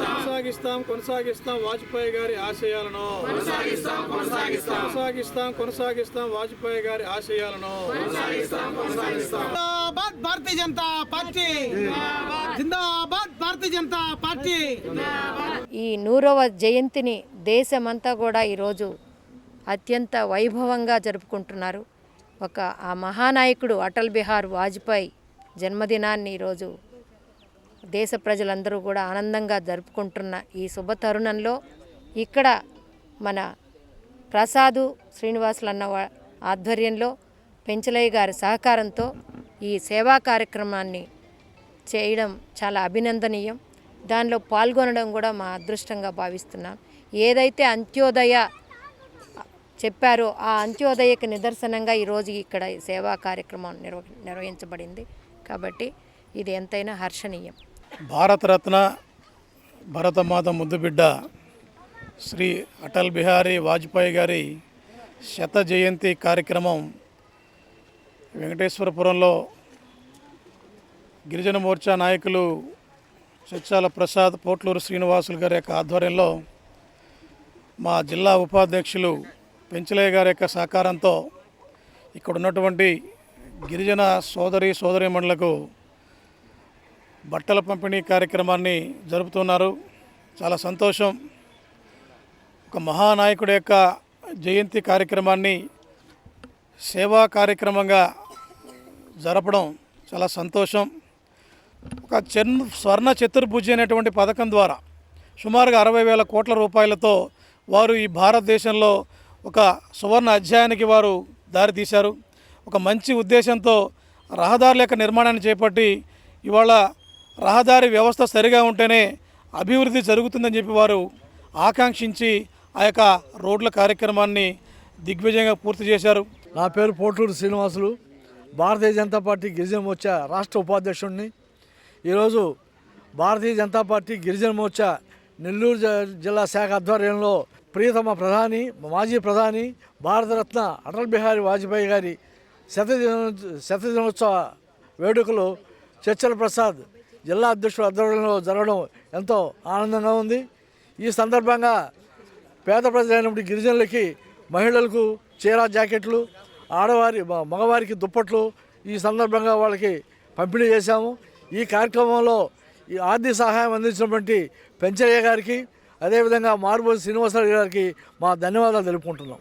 కొనసాగిస్తాం కొనసాగిస్తాం వాజ్పేయి గారి ఆశయాలను. కొనసాగిస్తాం కొనసాగిస్తాం. వాజ్పేయి గారి ఆశయాలను. భారతీయ జనతా పార్టీ. జిందాబాద్. భారతీయ జనతా పార్టీ. ఈ నూరవ జయంతిని దేశమంతా కూడా ఈరోజు అత్యంత వైభవంగా జరుపుకుంటున్నారు. ఒక ఆ మహానాయకుడు అటల్ బిహార్ వాజ్పేయి జన్మదినాన్ని ఈరోజు దేశ ప్రజలందరూ కూడా ఆనందంగా జరుపుకుంటున్న ఈ శుభ తరుణంలో ఇక్కడ మన ప్రసాదు శ్రీనివాసులన్న ఆధ్వర్యంలో పెంచలయ్య గారి సహకారంతో ఈ సేవా కార్యక్రమాన్ని చేయడం చాలా అభినందనీయం. దానిలో పాల్గొనడం కూడా మా అదృష్టంగా భావిస్తున్నాం. ఏదైతే అంత్యోదయ చెప్పారో ఆ అంత్యోదయకు నిదర్శనంగా ఈరోజు ఇక్కడ సేవా కార్యక్రమం నిర్వ నిర్వహించబడింది. కాబట్టి ఇది ఎంతైనా హర్షణీయం. భారతరత్న భరతమాత ముద్దుబిడ్డ శ్రీ అటల్ బిహారీ వాజ్పేయి గారి శత జయంతి కార్యక్రమం వెంకటేశ్వరపురంలో గిరిజన మోర్చా నాయకులు సత్యాల ప్రసాద్ పోట్లూరు శ్రీనివాసులు గారి యొక్క ఆధ్వర్యంలో మా జిల్లా ఉపాధ్యక్షులు పెంచలయ్య గారి యొక్క సహకారంతో ఇక్కడ ఉన్నటువంటి గిరిజన సోదరి సోదరీమణులకు బట్టల పంపిణీ కార్యక్రమాన్ని జరుపుతున్నారు. చాలా సంతోషం. ఒక మహానాయకుడి యొక్క జయంతి కార్యక్రమాన్ని సేవా కార్యక్రమంగా జరపడం చాలా సంతోషం. ఒక చెన్ స్వర్ణ చతుర్భుజి అనేటువంటి పథకం ద్వారా సుమారుగా అరవై వేల కోట్ల రూపాయలతో వారు ఈ భారతదేశంలో ఒక సువర్ణ అధ్యాయానికి వారు దారి తీశారు. ఒక మంచి ఉద్దేశంతో రహదారుల యొక్క నిర్మాణాన్ని చేపట్టి ఇవాళ రహదారి వ్యవస్థ సరిగా ఉంటేనే అభివృద్ధి జరుగుతుందని చెప్పి వారు ఆకాంక్షించి ఆ యొక్క రోడ్ల కార్యక్రమాన్ని దిగ్విజయంగా పూర్తి చేశారు. నా పేరు పోటూరు శ్రీనివాసులు. భారతీయ జనతా పార్టీ గిరిజన మోర్చా రాష్ట్ర ఉపాధ్యక్షుడిని. ఈరోజు భారతీయ జనతా పార్టీ గిరిజన మోర్చా నెల్లూరు జ- జిల్లా శాఖ ఆధ్వర్యంలో ప్రియతమ ప్రధాని మాజీ ప్రధాని భారతరత్న అటల్ బిహారీ వాజ్పేయి గారి శతదిన శతదినోత్సవ వేడుకలు చర్చల ప్రసాద్ జిల్లా అధ్యక్షుడు ఆధ్వర్యంలో జరగడం ఎంతో ఆనందంగా ఉంది. ఈ సందర్భంగా పేద ప్రజలైనటువంటి గిరిజనులకి మహిళలకు చీర జాకెట్లు ఆడవారి మగవారికి దుప్పట్లు ఈ సందర్భంగా వాళ్ళకి పంపిణీ చేశాము. ఈ కార్యక్రమంలో ఈ ఆర్థిక సహాయం అందించినటువంటి పెంచయ్య గారికి అదేవిధంగా మారుబోజు శ్రీనివాసరావు గారికి మా ధన్యవాదాలు తెలుపుకుంటున్నాం.